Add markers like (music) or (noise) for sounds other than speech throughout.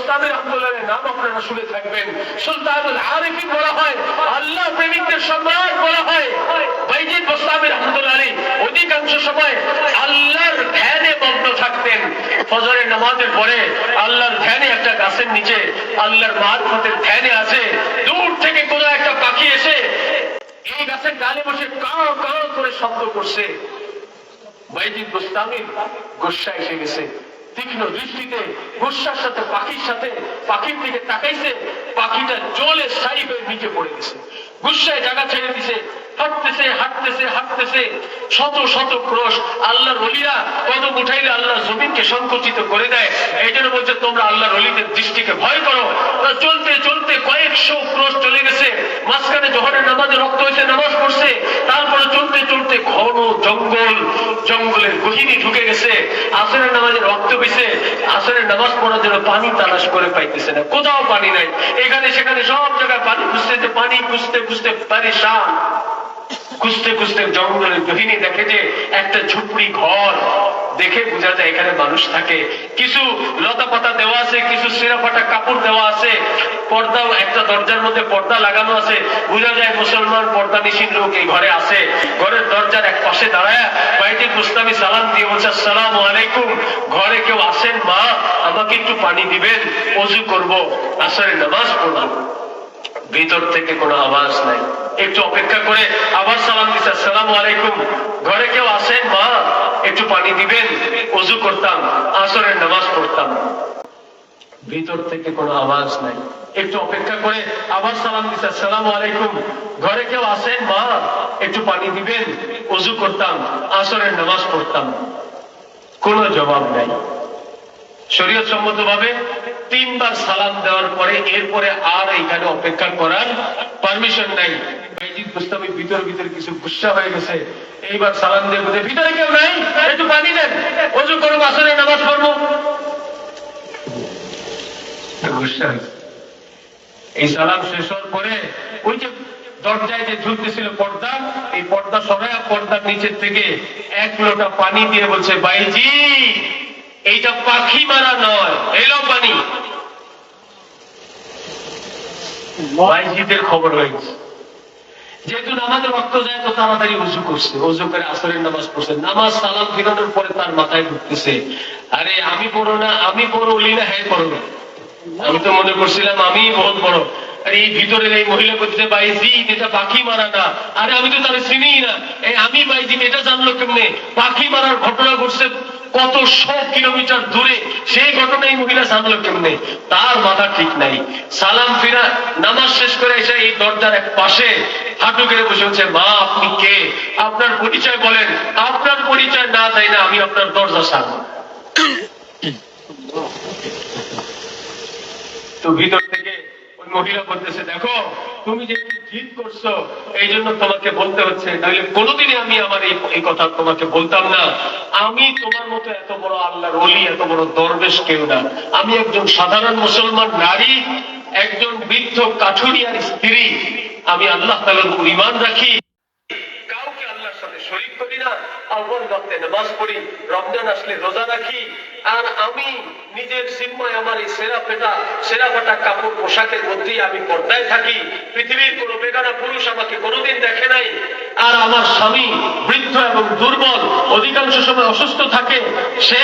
বোস্তামি রহমতুল্লাহের নাম আপনারা শুনে থাকবেন। সুলতানুল আরিফিন বলা হয়, আল্লাহ প্রেমিকদের সম্রাট বলা হয়। বাইজিদ রহমতুল্লাহ আলী অধিকাংশ সময় আল্লাহর ধ্যানে মগ্ন থাকতেন। ফজরের নামাজের পরে আল্লাহর ধ্যানে একটা গাছের নিচে, আল্লাহর মারফতের ধ্যানে আছে, দূর থেকে কোনো একটা পাখি এসে এই গাছের ডালে বসে কাও কাও করে শব্দ করছে। বাইজিদ গোস্তামির গোসা এসে গেছে। তীক্ষ্ণ দৃষ্টিতে গোসার সাথে, পাখির সাথে, পাখির দিকে তাকাইছে, পাখিটা জলে সাই হয়ে নিচে পড়ে গেছে। গুসায় জায়গা ছেড়ে দিছে, হাঁটতেছে হাঁটতেছে হাঁটতেছে। শত শত ক্রোশ আল্লাহর অলিরা কদম উঠাইলে আল্লাহর জমিনকে সংকুচিত করে দেয়। এই জন্য বলছে, তোমরা আল্লাহর রলিদের দৃষ্টিকে ভয় করো। তা চলতে চলতে কয়েকশো ক্রোশ চলে গেছে। মাঝখানে জহরের নামাজে রক্ত হয়েছে নামাজ পড়ছে। চলতে ঘন জঙ্গল, জঙ্গলের গহিনী ঢুকে গেছে। আসরের নামাজে রক্ত পেয়েছে আসরের নামাজ পড়ার জন্য পানি তালাশ করে পাইতেছে না। কোথাও পানি নাই। এখানে, সেখানে সব জায়গায় পানি খুঁজতেছে পানি খুঁজতে খুঁজতে পারি খুঁজতে খুঁজতে জঙ্গলের গহিনী দেখে যে একটা ঝুপড়ি ঘর। দেখে বোঝা যায় এখানে মানুষ থাকে। কিছু লতা পাতা দেওয়া আছে, কিছু সিরা ফাটা কাপড় দেওয়া আছে। পর্দা, একটা দরজার মধ্যে পর্দা লাগানো আছে। বোঝা যায় মুসলমান পর্দা নিশীন লোক এই ঘরে আছে? ঘরের দরজার এক পাশে দাঁড়ায়। বাইটি মুস্তামি সালাম দিয়ে বলছে, আসসালাম আলাইকুম। ঘরে কেউ আসেন মা? আমাকে একটু পানি দিবেন, অজু করব। আসরে নামাজ পড়লাম। ভিতর থেকে কোনো আওয়াজ নাই। একটু অপেক্ষা করে আবার সালাম দিচ্ছে আসসালাম আলাইকুম। ঘরে কেউ আসেন মা? একটু পানি দিবেন, অজু করতাম, আসরের নামাজ পড়তাম। ভিতর থেকে কোনো আওয়াজ নাই। একটু অপেক্ষা করে আবার সালাম দিচ্ছে আসসালাম আলাইকুম। ঘরে কেউ আসেন মা? একটু পানি দিবেন? অজু করতাম, আসরের নামাজ পড়তাম। কোনো জবাব নাই। শরীয়ত সম্মত ভাবে তিনবার সালাম দেওয়ার পরে এরপরে আর এখানে অপেক্ষা করার পারমিশন নাই। বাইজিদ ভিতর ভিতর কিছু গুসা হয়ে গেছে। এইবার সালাম দিয়ে ভিতরে কেউ নাই? একটু পানি দেন। অজু করব আসলে নামাজ পড়ব। হয়েছে এই সালাম শেষ হওয়ার পরে ওই যে দরজায় যে ঝুলতেছিল পর্দা, এই পর্দা সরাই পর্দার নিচের থেকে এক লোটা পানি দিয়ে বলছে বাইজি এইটা পাখি মারা নয় এলো পানি। বাইজিদের খবর হয়েছে যেহেতু নামাজের রক্ত যায়, তো তাড়াতাড়ি উজু করছে। উজু করে আসরের নামাজ পড়ছে। নামাজ সালাম ফিরানোর পরে তার মাথায় ঢুকতেছে। আরে, আমি পড়ো না, আমি পড়ো, অলি না হ্যাঁ পড়ো না। আমি তো মনে করছিলাম আমি বহুত বড়। আর এই ভিতরের এই মহিলা করতে বাইজি এটা পাখি মারা না আরে আমি তো তাহলে চিনি না। এই আমি বাইজি এটা জানলো কেমনে? পাখি মারার ঘটনা ঘটছে কত শো কিলোমিটার দূরে। সেই ঘটনা এই মহিলা জানলো কেমনে? তার মাথা ঠিক নাই। সালাম ফিরা নামাজ শেষ করে এসে এই দরজার এক পাশে হাঁটু গেড়ে বসে হচ্ছে মা আপনি কে? আপনার পরিচয় বলেন। আপনার পরিচয় না দেয় না আমি আপনার দরজা সামনে (coughs) তো ভিতর থেকে ওই মহিলা বলতেছে, দেখো, তুমি যে জিদ করছ এই জন্য তোমাকে বলতে হচ্ছে। তাহলে কোনোদিনই আমি আমার এই কথা তোমাকে বলতাম না। আমি তোমার মতো এত বড় আল্লাহর অলি এত বড় দরবেশ কেউ না। আমি একজন সাধারণ মুসলমান নারী, একজন বৃদ্ধ কাঠুরিয়ার স্ত্রী। আমি আল্লাহ তালার ইমান রাখি কাউকে আল্লাহর সাথে শরীক করি না আহ্বান রক্তে নামাজ পড়ি, রমজান আসলে রোজা রাখি, আর আমি নিজের সিম্ময় আমার এই সেরা ফেটা সেরা ফাটা কাপড় পোশাকের মধ্যেই আমি পর্দায় থাকি। পৃথিবীর কোনো বেগানা পুরুষ আমাকে কোনোদিন দেখে নাই, আর আমার স্বামী বৃদ্ধ এবং দুর্বল, অধিকাংশ সময় অসুস্থ থাকে, সে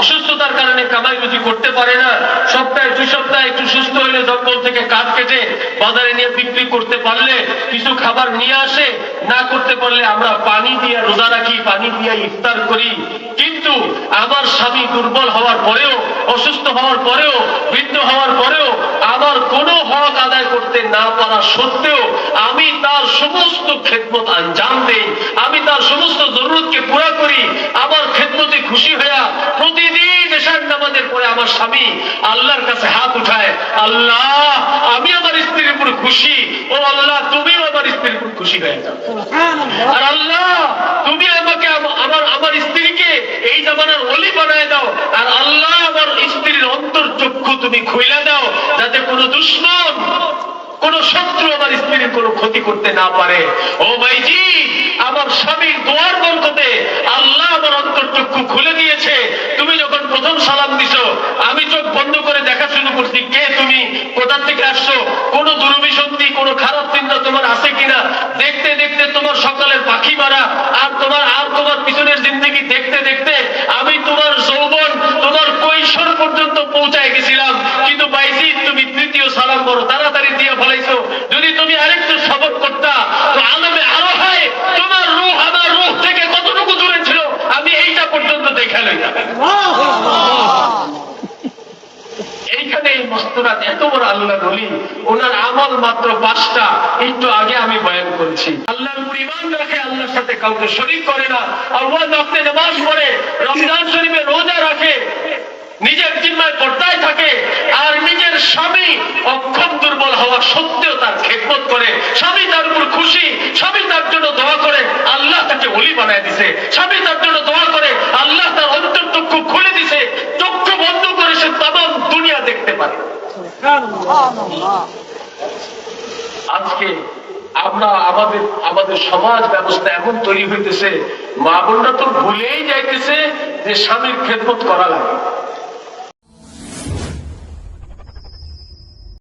অসুস্থতার কারণে কামাই রুজি করতে পারে না। সপ্তাহে দুই সপ্তাহে একটু সুস্থ হলে জঙ্গল থেকে কাঠ কেটে বাজারে নিয়ে বিক্রি করতে পারলে কিছু খাবার নিয়ে আসে, না করতে পারলে আমরা পানি দিয়ে রোজা রাখি, পানি দিয়ে ইফতার করি। কিন্তু আমার স্বামী দুর্বল হওয়ার পরেও, অসুস্থ হওয়ার পরেও, বৃদ্ধ হওয়ার পরেও আমার কোনো হক আদায় করতে না পারা সত্ত্বেও আমি তার সমস্ত খেদমত আঞ্জাম দেই। আমি তার সমস্ত জরুরতকে পুরা করি। আমার খেদমতে খুশি হইয়া প্রতিদিন এসার নামাজের পরে আমার স্বামী আল্লাহর কাছে হাত উঠায় আল্লাহ আমি আমার স্ত্রীর উপর খুশি। ও আল্লাহ তুমিও আমার স্ত্রীর উপর খুশি হয়ে যাও। আর আল্লাহ তুমি আমাকে আমার আমার স্ত্রীকে এই জামানার অলি বানায় দাও। আর আল্লাহ আমার স্ত্রীর অন্তর চক্ষু তুমি খুইলা দাও যাতে কোনো দুশ্মন কোন শত্রু আমার স্ত্রীর কোনো ক্ষতি করতে না পারে। ও ভাইজি আমার স্বামীর দোয়ার বরকতে ব্যক্তি কে তুমি কোথা থেকে আসছো? কোন দুরবি শক্তি, কোন খারাপ চিন্তা তোমার আছে কিনা? দেখতে দেখতে তোমার সকালের পাখি মারা, আর তোমার আর তোমার পিছনের জিন্দগি দেখতে দেখতে আমি তোমার যৌবন, তোমার কৈশোর পর্যন্ত পৌঁছায় গেছিলাম। কিন্তু বাইজি তুমি তৃতীয় সালাম করো, তাড়াতাড়ি দিয়ে ফলাইছো। যদি তুমি আরেকটু এইখানে এই মস্তরাত এত বড় আল্লাহ বলি ওনার আমল মাত্র পাঁচটা, একটু আগে আমি বয়ান করেছি। আল্লাহর উপর ইমান রাখে, আল্লাহর সাথে কাউকে শরীক করে না। আল্লাহ রক্তে নামাজ পড়ে, রমজান শরীফে রোজা রাখে, নিজের জিম্মায় পর্দায় থাকে, আর নিজের স্বামী অক্ষম দুর্বল হওয়া সত্ত্বেও তার খেদমত করে, স্বামী তার উপর খুশি, স্বামী তার জন্য দোয়া করে, আল্লাহ তাকে অলি বানায় দিছে স্বামী তার জন্য দোয়া করে আল্লাহ তার অন্তর চক্ষু খুলে দিছে চক্ষু বন্ধ করে সে তামাম দুনিয়া দেখতে পারে আজকে আমরা আমাদের আমাদের সমাজ ব্যবস্থা এমন তৈরি হইতেছে, মা বোনরা তো ভুলেই যাইতেছে যে স্বামীর খেদমত করা লাগে।